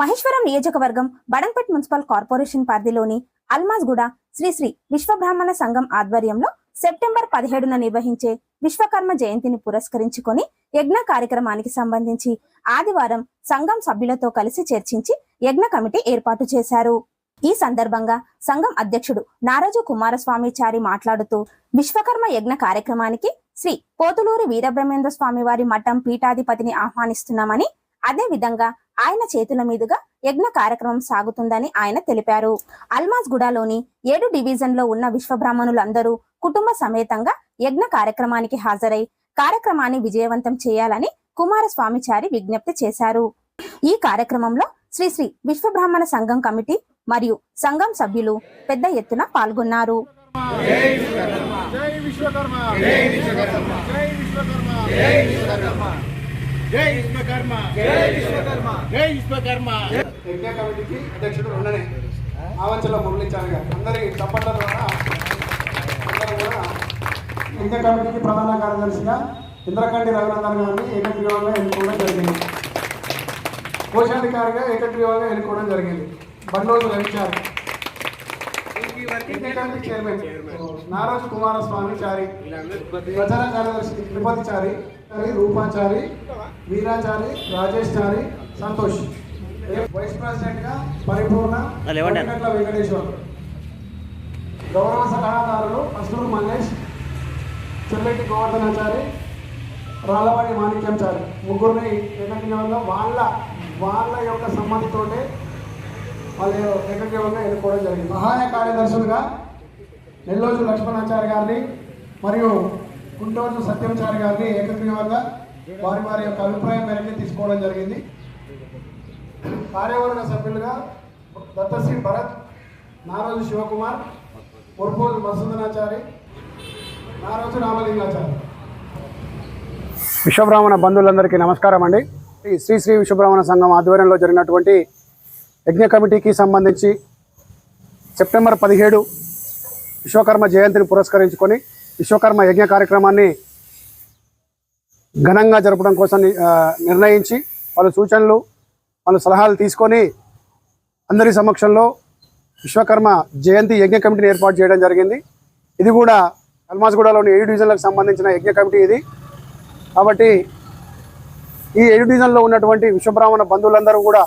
మహేశ్వరం నియోజకవర్గం Badangpet municipal corporation పరిధిలోని అల్మాజ్గూడ శ్రీశ్రీ విశ్వబ్రాహ్మణ సంఘం ఆధ్వర్యంలో సెప్టెంబర్ పదిహేడున నిర్వహించే విశ్వకర్మ జయంతిని పురస్కరించుకొని యజ్ఞ కార్యక్రమానికి సంబంధించి ఆదివారం సంఘం సభ్యులతో కలిసి చర్చించి యజ్ఞ కమిటీ ఏర్పాటు చేశారు. ఈ సందర్భంగా సంఘం అధ్యక్షుడు నారాజు కుమారస్వామిచారి మాట్లాడుతూ విశ్వకర్మ యజ్ఞ కార్యక్రమానికి శ్రీ పోతులూరి వీరబ్రహ్మేంద్ర స్వామి వారి మఠం పీఠాధిపతిని ఆహ్వానిస్తున్నామని అదే విధంగా ఆయన చేతుల మీదుగా యజ్ఞ కార్యక్రమం సాగుతుందని ఆయన తెలిపారు. అల్మాజ్ గుడాలోని ఏడు డివిజన్లో ఉన్న విశ్వబ్రాహ్మణులందరూ కుటుంబ సమేతంగా యజ్ఞ కార్యక్రమానికి హాజరై కార్యక్రమాన్ని విజయవంతం చేయాలని కుమారస్వామిచారి విజ్ఞప్తి చేశారు. ఈ కార్యక్రమంలో శ్రీ శ్రీ విశ్వబ్రాహ్మణ సంఘం కమిటీ మరియు సంఘం సభ్యులు పెద్ద ఎత్తున పాల్గొన్నారు. జై విశ్వకర్మ. జై విశ్వకర్మ. జై విశ్వకర్మ. జై విశ్వకర్మ. జై విశ్వకర్మ. జై విశ్వకర్మ. జై విశ్వకర్మ. యజ్ఞ కమిటీకి అధ్యక్షుడు ఉండనే. ఆవంచల మురళిచారి గారు. అందరి చప్పట్ల ద్వారా అందరూ కూడా యజ్ఞ కమిటీకి ప్రధాన కార్యదర్శిగా ఇంద్రకండి రఘునందన్ గారిని ఏకగ్రీవంగా ఎన్నుకోవడం జరిగింది. కోశాధికారిగా ఏకగ్రీవంగా ఎన్నుకోవడం జరిగింది. బండ్లోజు రవిచారి. చైర్మన్. నారోజు కుమారస్వామి చారి. ప్రచార కార్యదర్శి తిరుపతి చారి. చారి రూపాచారి వీరాచారి రాజేష్ చారి సంతోష్ వైస్ ప్రెసిడెంట్గా పరిపూర్ణ వెంకటేశ్వర్ గౌరవ సలహాదారులు అసూరు మల్లేష్ చెల్లెటి గోవర్ధనాచారి రాళ్ళవాడి మాణిక్యంచారి. ముగ్గురిని ఏకగ్రీవంగా వాళ్ళ వాళ్ళ యొక్క సమ్మతితోటే వాళ్ళు ఏకగ్రీవంగా ఎన్నుకోవడం జరిగింది. సహాయ కార్యదర్శులుగా నెల్లోజు లక్ష్మణాచారి గారిని మరియు గుంటూరు సత్యంచారి గారిని ఏకగ్రీవంగా వారి వారి యొక్క అభిప్రాయం మేరకు తీసుకోవడం జరిగింది. కార్యవర్గ సభ్యులుగా దత్తశ్రీ భరత్ నారోజు శివకుమార్ ముర్పోజు మసూదనాచారి నారోజు రామలింగాచారి. విశ్వబ్రాహ్మణ బంధువులందరికీ నమస్కారం అండి. ఈ శ్రీ శ్రీ విశ్వబ్రాహ్మణ సంఘం ఆధ్వర్యంలో జరిగినటువంటి యజ్ఞ కమిటీకి సంబంధించి సెప్టెంబర్ పదిహేడు విశ్వకర్మ జయంతిని పురస్కరించుకొని విశ్వకర్మ యజ్ఞ కార్యక్రమాన్ని ఘనంగా జరపడం కోసం నిర్ణయించి వాళ్ళ సూచనలు వాళ్ళ సలహాలు తీసుకొని అందరి సమక్షంలో విశ్వకర్మ జయంతి యజ్ఞ కమిటీని ఏర్పాటు చేయడం జరిగింది. ఇది కూడా అల్మాజ్గూడలోని ఏడు డివిజన్లకు సంబంధించిన యజ్ఞ కమిటీ ఇది. కాబట్టి ఈ ఏడు డివిజన్లో ఉన్నటువంటి విశ్వబ్రాహ్మణ బంధువులందరూ కూడా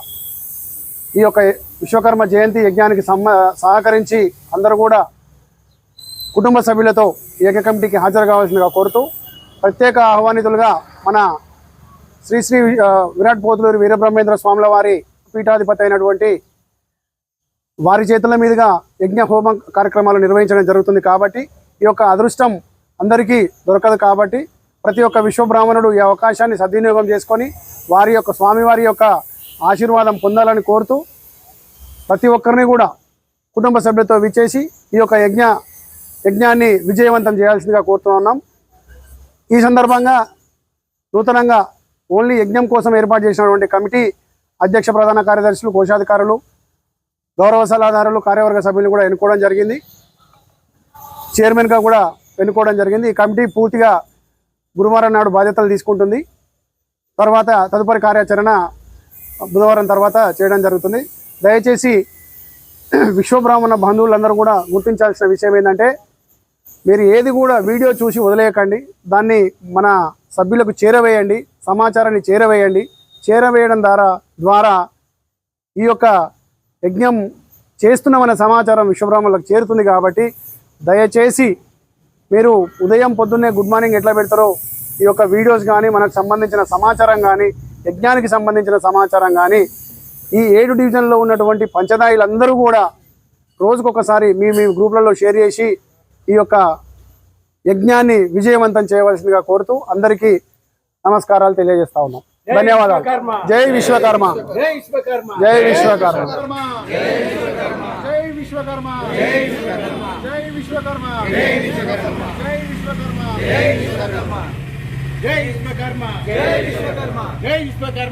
ఈ యొక్క విశ్వకర్మ జయంతి యజ్ఞానికి సహకరించి అందరూ కూడా కుటుంబ సభ్యులతో ఏక కమిటీకి హాజరు కావాల్సిందిగా కోరుతూ ప్రత్యేక ఆహ్వానితులుగా మన శ్రీ శ్రీ విరాట్ పోతులూరి వీరబ్రహ్మేంద్ర స్వాముల వారి పీఠాధిపతి అయినటువంటి వారి చేతుల మీదుగా యజ్ఞ హోమ కార్యక్రమాలు నిర్వహించడం జరుగుతుంది కాబట్టి ఈ యొక్క అదృష్టం అందరికీ దొరకదు కాబట్టి ప్రతి ఒక్క విశ్వబ్రాహ్మణుడు ఈ అవకాశాన్ని సద్వినియోగం చేసుకొని వారి యొక్క స్వామివారి యొక్క ఆశీర్వాదం పొందాలని కోరుతూ ప్రతి ఒక్కరిని కూడా కుటుంబ సభ్యులతో విచ్చేసి ఈ యొక్క యజ్ఞ యజ్ఞాన్ని విజయవంతం చేయాల్సిందిగా కోరుతూ ఉన్నాం. ఈ సందర్భంగా నూతనంగా ఓన్లీ యజ్ఞం కోసం ఏర్పాటు చేసినటువంటి కమిటీ అధ్యక్ష ప్రధాన కార్యదర్శులు కోశాధికారులు గౌరవ సలహాదారులు కార్యవర్గ సభ్యులు కూడా ఎన్నుకోవడం జరిగింది. చైర్మన్గా కూడా ఎన్నుకోవడం జరిగింది. ఈ కమిటీ పూర్తిగా గురువారం నాడు బాధ్యతలు తీసుకుంటుంది. తర్వాత తదుపరి కార్యాచరణ బుధవారం తర్వాత చేయడం జరుగుతుంది. దయచేసి విశ్వబ్రాహ్మణ బంధువులందరూ కూడా గుర్తించాల్సిన విషయం ఏంటంటే మీరు ఏది కూడా వీడియో చూసి వదిలేయకండి. దాన్ని మన సభ్యులకు చేరవేయండి. సమాచారాన్ని చేరవేయండి. చేరవేయడం ద్వారా ద్వారా ఈ యొక్క యజ్ఞం చేస్తున్నామనే సమాచారం విశ్వబ్రాహ్మణులకు చేరుతుంది కాబట్టి దయచేసి మీరు ఉదయం పొద్దున్నే గుడ్ మార్నింగ్ ఎట్లా పెడతారో ఈ యొక్క వీడియోస్ కానీ మనకు సంబంధించిన సమాచారం కానీ యజ్ఞానికి సంబంధించిన సమాచారం కానీ ఈ ఏడు డివిజన్లో ఉన్నటువంటి పంచదాయిలందరూ కూడా రోజుకొకసారి మీ మీ గ్రూప్లలో షేర్ చేసి ఈ యొక్క యజ్ఞాన్ని విజయవంతం చేయవలసిందిగా కోరుతూ అందరికీ నమస్కారాలు తెలియజేస్తా ఉన్నాం ధన్యవాదాలు జై విశ్వకర్మ జై విశ్వకర్మ జై విశ్వకర్మ జై విశ్వకర్మ జై విశ్వకర్మ జై విశ్వకర్మ జై విశ్వకర్మ జై విశ్వకర్మ జై విశ్వకర్మ జై విశ్వకర్మ